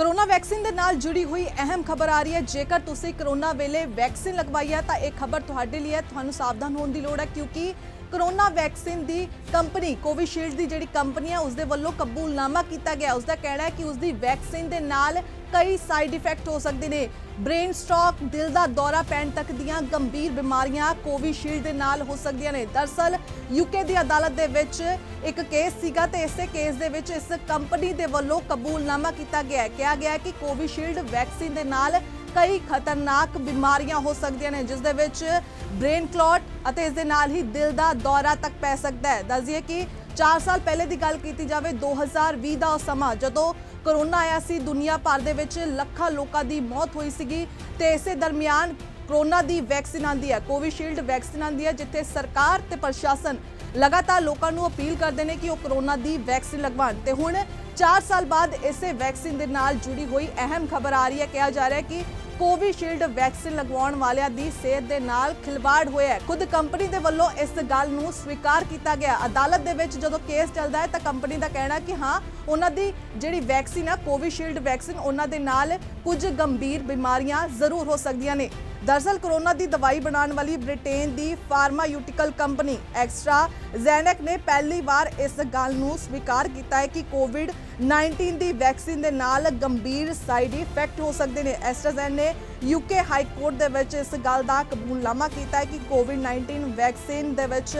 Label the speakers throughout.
Speaker 1: Corona vaccine ਦੇ ਨਾਲ ਜੁੜੀ ਹੋਈ ਅਹਿਮ ਖਬਰ ਆ ਰਹੀ ਹੈ। ਜੇਕਰ ਤੁਸੀਂ ਕਰੋਨਾ ਵੇਲੇ ਵੈਕਸੀਨ ਲਗਵਾਈ ਹੈ ਤਾਂ ਇਹ ਖਬਰ ਤੁਹਾਡੇ ਲਈ ਹੈ। ਤੁਹਾਨੂੰ ਸਾਵਧਾਨ ਹੋਣ ਦੀ ਲੋੜ ਹੈ ਕਿਉਂਕਿ ਕਰੋਨਾ ਵੈਕਸੀਨ ਦੀ ਕੰਪਨੀ ਕੋਵਿਸ਼ੀਲਡ ਦੀ ਜਿਹੜੀ ਕੰਪਨੀ ਹੈ ਉਸ ਦੇ ਵੱਲੋਂ ਕਬੂਲਨਾਮਾ ਕੀਤਾ ਗਿਆ। ਉਸ ਦਾ ਕਹਿਣਾ ਹੈ ਕਿ ਉਸ ਦੀ ਵੈਕਸੀਨ ਦੇ ਨਾਲ ਕਈ ਸਾਈਡ ਇਫੈਕਟ ਹੋ ਸਕਦੇ ਨੇ। ਬ੍ਰੇਨ ਸਟ੍ਰੋਕ ਦਿਲ ਦਾ ਦੌਰਾ ਪੈਣ ਤੱਕ ਦੀਆਂ ਗੰਭੀਰ ਬਿਮਾਰੀਆਂ ਕੋਵਿਸ਼ੀਲਡ ਦੇ ਨਾਲ ਹੋ ਸਕਦੀਆਂ ਨੇ। ਦਰਸਲ ਯੂਕੇ ਦੀ ਅਦਾਲਤ ਦੇ ਵਿੱਚ ਇੱਕ ਕੇਸ ਸੀਗਾ ਤੇ ਇਸੇ ਕੇਸ ਦੇ ਵਿੱਚ ਇਸ ਕੰਪਨੀ ਦੇ ਵੱਲੋਂ ਕਬੂਲਨਾਮਾ ਕੀਤਾ ਗਿਆ ਹੈ। ਕਿਹਾ ਗਿਆ ਹੈ ਕਿ ਕੋਵਿਸ਼ੀਲਡ ਵੈਕਸੀਨ ਦੇ ਨਾਲ ਕਈ ਖਤਰਨਾਕ ਬਿਮਾਰੀਆਂ ਹੋ ਸਕਦੀਆਂ ਨੇ, ਜਿਸ ਦੇ ਵਿੱਚ ਬ੍ਰੇਨ ਕਲੌਟ ਅਤੇ ਇਸ ਦੇ ਨਾਲ ਹੀ ਦਿਲ ਦਾ ਦੌਰਾ ਤੱਕ ਪੈ ਸਕਦਾ ਹੈ। ਦੱਸਦੀਏ ਕਿ 4 ਸਾਲ ਪਹਿਲੇ ਦੀ ਗੱਲ ਕੀਤੀ ਜਾਵੇ 2020 ਦਾ ਉਹ ਸਮਾਂ ਜਦੋਂ ਕਰੋਨਾ ਆਇਆ ਸੀ, ਦੁਨੀਆ ਭਰ ਦੇ ਵਿੱਚ ਲੱਖਾਂ ਲੋਕਾਂ ਦੀ ਮੌਤ ਹੋਈ ਸੀਗੀ ਤੇ ਇਸੇ ਦਰਮਿਆਨ ਕਰੋਨਾ ਦੀ ਵੈਕਸੀਨ ਆਂਦੀ ਹੈ, ਕੋਵਿਸ਼ੀਲਡ ਵੈਕਸੀਨ ਆਂਦੀ ਹੈ, ਜਿੱਥੇ ਸਰਕਾਰ ਤੇ ਪ੍ਰਸ਼ਾਸਨ ਲਗਾਤਾਰ ਲੋਕਾਂ ਨੂੰ ਅਪੀਲ ਕਰਦੇ ਨੇ ਕਿ ਉਹ ਕਰੋਨਾ ਦੀ ਵੈਕਸੀਨ ਲਗਵਾਉਣ। ਤੇ ਹੁਣ 4 ਸਾਲ ਬਾਅਦ ਇਸੇ ਵੈਕਸੀਨ ਦੇ ਨਾਲ ਜੁੜੀ ਹੋਈ ਅਹਿਮ ਖਬਰ ਆ ਰਹੀ ਹੈ, ਕਿਹਾ ਜਾ ਰਿਹਾ ਹੈ ਕਿ ਕੋਵਿਸ਼ੀਲਡ ਵੈਕਸੀਨ ਲਗਵਾਉਣ ਵਾਲਿਆਂ ਦੀ ਸਿਹਤ ਦੇ ਨਾਲ ਖਿਲਵਾੜ ਹੋਇਆ ਹੈ। ਖੁਦ ਕੰਪਨੀ ਦੇ ਵੱਲੋਂ ਇਸ ਗੱਲ ਨੂੰ ਸਵੀਕਾਰ ਕੀਤਾ ਗਿਆ। ਅਦਾਲਤ ਦੇ ਵਿੱਚ ਜਦੋਂ ਕੇਸ ਚੱਲਦਾ ਹੈ ਤਾਂ ਕੰਪਨੀ ਦਾ ਕਹਿਣਾ ਕਿ ਹਾਂ, ਉਹਨਾਂ ਦੀ ਜਿਹੜੀ ਵੈਕਸੀਨ ਆ, ਕੋਵਿਸ਼ੀਲਡ ਵੈਕਸੀਨ, ਉਹਨਾਂ ਦੇ ਨਾਲ ਕੁਝ ਗੰਭੀਰ ਬਿਮਾਰੀਆਂ ਜ਼ਰੂਰ ਹੋ ਸਕਦੀਆਂ ਨੇ। ਦਰਅਸਲ ਕਰੋਨਾ ਦੀ ਦਵਾਈ ਬਣਾਉਣ ਵਾਲੀ ਬ੍ਰਿਟੇਨ ਦੀ ਫਾਰਮਾਯੂਟੀਕਲ ਕੰਪਨੀ ਐਕਸਟਰਾ ਜ਼ੈਨਕ ਨੇ ਪਹਿਲੀ ਵਾਰ ਇਸ ਗੱਲ ਨੂੰ ਸਵੀਕਾਰ ਕੀਤਾ ਹੈ ਕਿ ਕੋਵਿਡ 19 ਦੀ ਵੈਕਸੀਨ ਦੇ ਨਾਲ ਗੰਭੀਰ ਸਾਈਡ ਇਫੈਕਟ ਹੋ ਸਕਦੇ ਨੇ। ਐਸਟਰਾਜ਼ੈਨ ਨੇ ਯੂਕੇ ਹਾਈ ਕੋਰਟ ਦੇ ਵਿੱਚ ਇਸ ਗੱਲ ਦਾ ਕਬੂਲਨਾਮਾ ਕੀਤਾ ਹੈ ਕਿ ਕੋਵਿਡ 19 ਵੈਕਸੀਨ ਦੇ ਵਿੱਚ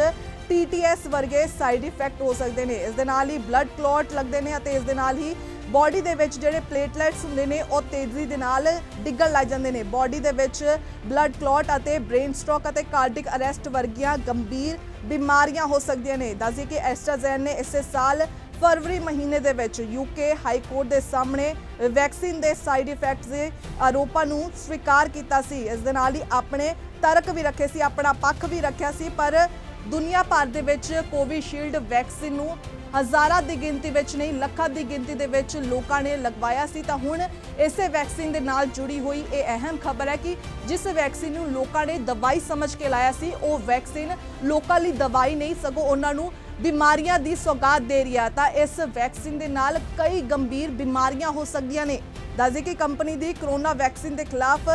Speaker 1: TTS ਵਰਗੇ ਸਾਈਡ ਇਫੈਕਟ ਹੋ ਸਕਦੇ ਨੇ। ਇਸ ਦੇ ਨਾਲ ਹੀ ਬਲੱਡ ਕਲੌਟ ਲੱਗਦੇ ਨੇ ਅਤੇ ਇਸ ਦੇ ਨਾਲ ਹੀ ਬਾਡੀ ਦੇ ਵਿੱਚ ਜਿਹੜੇ ਪਲੇਟਲੈਟਸ ਹੁੰਦੇ ਨੇ, ਉਹ ਤੇਜ਼ੀ ਦੇ ਨਾਲ ਡਿੱਗਣ ਲੱਗ ਜਾਂਦੇ ਨੇ। ਬਾਡੀ ਦੇ ਵਿੱਚ ਬਲੱਡ ਕਲੌਟ ਅਤੇ ਬ੍ਰੇਨ ਸਟ੍ਰੋਕ ਅਤੇ ਕਾਰਡਿਕ ਅਰੈਸਟ ਵਰਗੀਆਂ ਗੰਭੀਰ ਬਿਮਾਰੀਆਂ ਹੋ ਸਕਦੀਆਂ ਨੇ। ਦੱਸਦੇ ਕਿ ਐਸਟਰਾਜ਼ੈਨ ਨੇ ਇਸੇ ਸਾਲ ਫਰਵਰੀ ਮਹੀਨੇ ਦੇ ਵਿੱਚ ਯੂਕੇ ਹਾਈ ਕੋਰਟ ਦੇ ਸਾਹਮਣੇ ਵੈਕਸੀਨ ਦੇ ਸਾਈਡ ਇਫੈਕਟਸ ਦੇ ਆਰੋਪਾਂ ਨੂੰ ਸਵੀਕਾਰ ਕੀਤਾ ਸੀ। ਇਸ ਦੇ ਨਾਲ ਹੀ ਆਪਣੇ ਤਰਕ ਵੀ ਰੱਖੇ ਸੀ, ਆਪਣਾ ਪੱਖ ਵੀ ਰੱਖਿਆ ਸੀ, ਪਰ ਦੁਨੀਆ ਭਰ ਦੇ ਵਿੱਚ ਕੋਵਿਸ਼ੀਲਡ ਵੈਕਸੀਨ ਨੂੰ ਹਜ਼ਾਰਾਂ ਦੀ ਗਿਣਤੀ ਵਿੱਚ ਨਹੀਂ, ਲੱਖਾਂ ਦੀ ਗਿਣਤੀ ਦੇ ਵਿੱਚ ਲੋਕਾਂ ਨੇ ਲਗਵਾਇਆ ਸੀ। ਤਾਂ ਹੁਣ ਇਸੇ ਵੈਕਸੀਨ ਦੇ ਨਾਲ ਜੁੜੀ ਹੋਈ ਇਹ ਅਹਿਮ ਖਬਰ ਹੈ ਕਿ ਜਿਸ ਵੈਕਸੀਨ ਨੂੰ ਲੋਕਾਂ ਨੇ ਦਵਾਈ ਸਮਝ ਕੇ ਲਾਇਆ ਸੀ, ਉਹ ਵੈਕਸੀਨ ਲੋਕਾਂ ਲਈ ਦਵਾਈ ਨਹੀਂ, ਸਗੋਂ ਉਹਨਾਂ ਨੂੰ ਬਿਮਾਰੀਆਂ ਦੀ ਸੌਗਾਤ ਦੇ ਰਹੀ ਹੈ ਤਾਂ ਇਸ ਵੈਕਸੀਨ ਦੇ ਨਾਲ ਕਈ ਗੰਭੀਰ ਬਿਮਾਰੀਆਂ ਹੋ ਸਕਦੀਆਂ ਨੇ। ਦੱਸਦੇ ਕਿ ਕੰਪਨੀ ਦੀ ਕਰੋਨਾ ਵੈਕਸੀਨ ਦੇ ਖਿਲਾਫ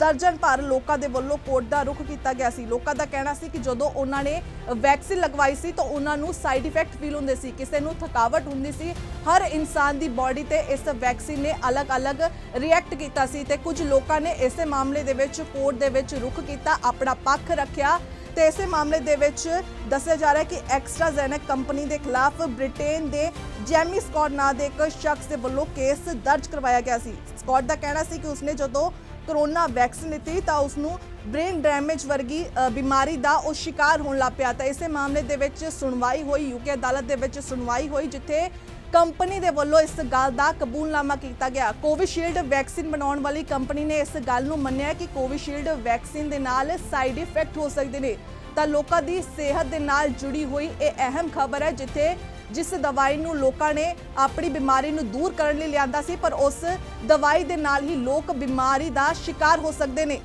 Speaker 1: ਦਰਜਨ ਭਰ ਲੋਕਾਂ ਦੇ ਵੱਲੋਂ ਕੋਰਟ ਦਾ ਰੁਖ ਕੀਤਾ ਗਿਆ ਸੀ। ਲੋਕਾਂ ਦਾ ਕਹਿਣਾ ਸੀ ਕਿ ਜਦੋਂ ਉਹਨਾਂ ਨੇ ਵੈਕਸੀਨ ਲਗਵਾਈ ਸੀ ਤਾਂ ਉਹਨਾਂ ਨੂੰ ਸਾਈਡ ਇਫੈਕਟ ਫੀਲ ਹੁੰਦੇ ਸੀ। ਕਿਸੇ ਨੂੰ ਥਕਾਵਟ ਹੁੰਦੀ ਸੀ। ਹਰ ਇਨਸਾਨ ਦੀ ਬਾਡੀ ਤੇ ਇਸ ਵੈਕਸੀਨ ਨੇ ਅਲੱਗ-ਅਲੱਗ ਰਿਐਕਟ ਕੀਤਾ ਸੀ ਤੇ ਕੁਝ ਲੋਕਾਂ ਨੇ ਇਸੇ ਮਾਮਲੇ ਦੇ ਵਿੱਚ ਕੋਰਟ ਦੇ ਵਿੱਚ ਰੁਖ ਕੀਤਾ, ਆਪਣਾ ਪੱਖ ਰੱਖਿਆ। ਤੇ ਇਸੇ ਮਾਮਲੇ ਦੇ ਵਿੱਚ ਦੱਸਿਆ ਜਾ ਰਿਹਾ ਹੈ ਕਿ ਐਕਸਟਰਾਜ਼ੈਨਕ ਕੰਪਨੀ ਦੇ ਖਿਲਾਫ ਬ੍ਰਿਟੇਨ ਦੇ ਜੈਮੀ ਸਕਾਟ ਨਾਂ ਦੇ ਇੱਕ ਸ਼ਖਸ ਦੇ ਵੱਲੋਂ ਕੇਸ ਦਰਜ ਕਰਵਾਇਆ ਗਿਆ ਸੀ। ਸਕਾਟ ਦਾ ਕਹਿਣਾ ਸੀ ਕਿ ਉਸਨੇ ਜਦੋਂ ਕਰੋਨਾ ਵੈਕਸੀਨ ਲਿੱਤੀ ਤਾਂ ਉਸ ਨੂੰ ਬ੍ਰੇਨ ਡੈਮੇਜ ਵਰਗੀ ਬਿਮਾਰੀ ਦਾ ਉਹ ਸ਼ਿਕਾਰ ਹੋਣ ਲੱਗ ਪਿਆ। ਤਾਂ ਇਸੇ ਮਾਮਲੇ ਦੇ ਵਿੱਚ ਸੁਣਵਾਈ ਹੋਈ ਯੂਕੇ ਅਦਾਲਤ ਦੇ ਵਿੱਚ ਸੁਣਵਾਈ ਹੋਈ, ਜਿੱਥੇ ਕੰਪਨੀ ਦੇ ਵੱਲੋਂ ਇਸ ਗੱਲ ਦਾ ਕਬੂਲਨਾਮਾ ਕੀਤਾ ਗਿਆ। ਕੋਵਿਸ਼ੀਲਡ ਵੈਕਸੀਨ ਬਣਾਉਣ ਵਾਲੀ ਕੰਪਨੀ ਨੇ ਇਸ ਗੱਲ ਨੂੰ ਮੰਨਿਆ ਕਿ ਕੋਵਿਸ਼ੀਲਡ ਵੈਕਸੀਨ ਦੇ ਨਾਲ ਸਾਈਡ ਇਫੈਕਟ ਹੋ ਸਕਦੇ ਨੇ। ਤਾਂ ਲੋਕਾਂ ਦੀ ਸਿਹਤ ਦੇ ਨਾਲ ਜੁੜੀ ਹੋਈ ਇਹ ਅਹਿਮ ਖਬਰ ਹੈ, ਜਿੱਥੇ ਜਿਸ ਦਵਾਈ ਨੂੰ ਲੋਕਾਂ ਨੇ ਆਪਣੀ ਬਿਮਾਰੀ ਨੂੰ ਦੂਰ ਕਰਨ ਲਈ ਲਿਆਂਦਾ ਸੀ, ਪਰ ਉਸ ਦਵਾਈ ਦੇ ਨਾਲ ਹੀ ਲੋਕ ਬਿਮਾਰੀ ਦਾ ਸ਼ਿਕਾਰ ਹੋ ਸਕਦੇ ਨੇ।